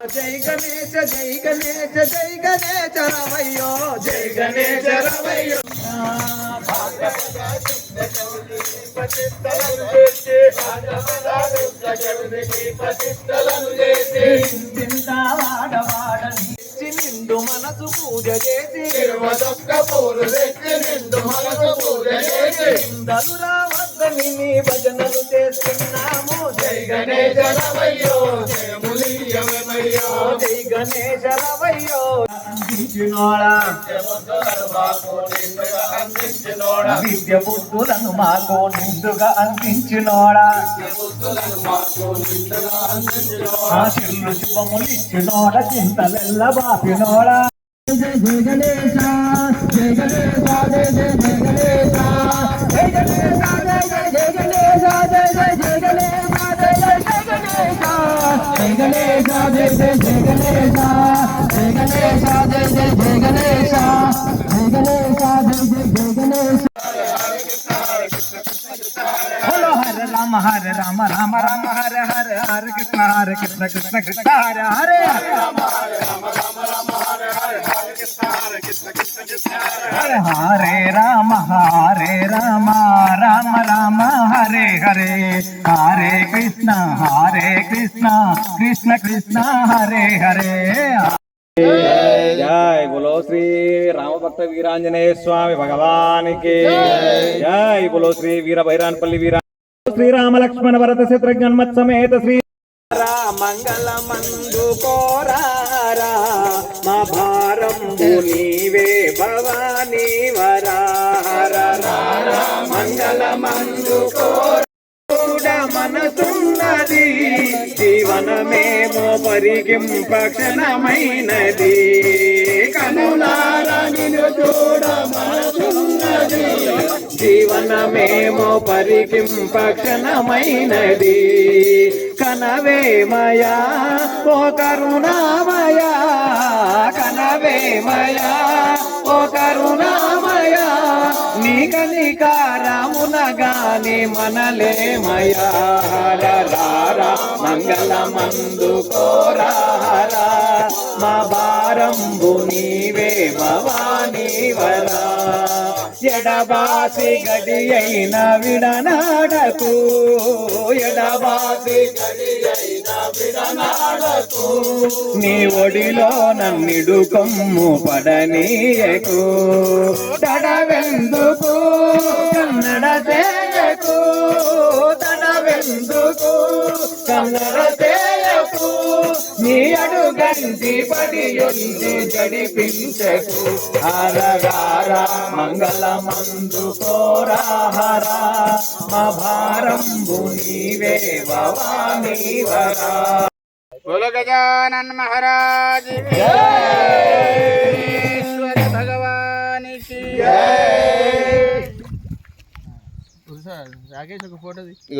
జై గణేశ జై గణేశ జై గణేశ రవయ్యో జై గణేశ రవయ్యో. నిండు మనసు పూజ చేసి దలురా వద్దని నీ భజనలు చేస్తున్నాము. జై గణేశ రవయ్యో జయము గణేశ రవయ్యో అందించినోడా విద్య బుద్ధులను మాకు నిండుగా అందించినోడా ఆ చిల్లు శుభములు ఇచ్చినోడ చింతలెల్ల బాపినోడా జయ గణేశ జయ గణేశ జయ జయ గణేశ జయ గణేశ జయ గణేశ జయ జయ గణేశ జయ గణేశ జయ గణేశ జయ జయ గణేశ గణేశ జయ జయ జయ గణేశ. జయ గణేశ జయ జయ జయ గణేశ. హలో హర రామ హర రామ రామ రామ హర హర హర కృష్ణ హర కృష్ణ కృష్ణ కృష్ణ హర. హరే హరే రామ హరే రామ రామ రామ హరే హరే. హరే కృష్ణ హరే కృష్ణ కృష్ణ కృష్ణ హరే హరే. జై బోలో శ్రీ రామభక్త వీరాంజనేయ స్వామి భగవానికి. జై. బోలో శ్రీ వీర భైరాన్పల్లి వీరా శ్రీరామ లక్ష్మణ భరత శత్రుఘ్నన్మత్ సమేత శ్రీ మంగళమందు కోరారా మా భారం నీవే భవానీ వరారా. మంగళమందు కోర ఉన్నది జీవనమేమో పరిగింప క్షణమైనది కనులారా నిన్ను చూడ మనసున్నది జీవనమేమో పరిగింప క్షణమైనది కనవేమయా ఓ కరుణామయా కనవేమయా ఓ కరుణామయా నీ కనికారమునగాని మనలేమయా. మంగళమందు కోరారా. మా భారంబు నీవే భవానీ వరా. ఎడబాసి గడి అయిన విడనాడకు. ఎడబాసి విడనాడకు. నీ ఒడిలో నన్నిడు కొమ్ము పడనీయకు. తడవెందుకు? కన్నడ తేయకు తడవెందుకు? కన్నడ చేయకు నీ అడుగంటి పడి యొంది జడిపించకు హరగార మంగళమందు కోరాహరా మా భారంబు నీవే భవానీ వరా बोलो गजानन महाराज की ईश्वर भगवान की రాకేష్ ఒక ఫోటో ఇక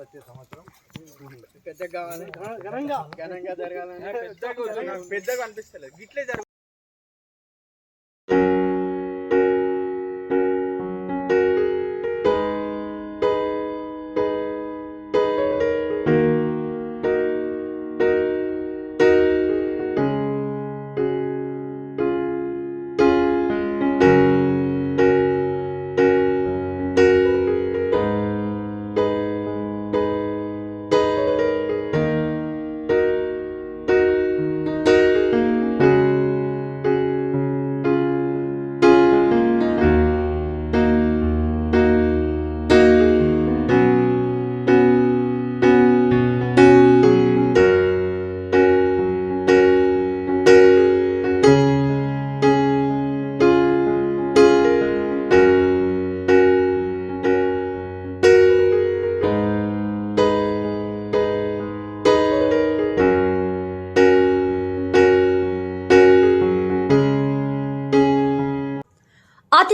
వచ్చే సంవత్సరం. పెద్దగా కావాలి. ఘనంగా. ఘనంగా జరగాలని. పెద్దగా అనిపిస్తలేదు. గిట్లే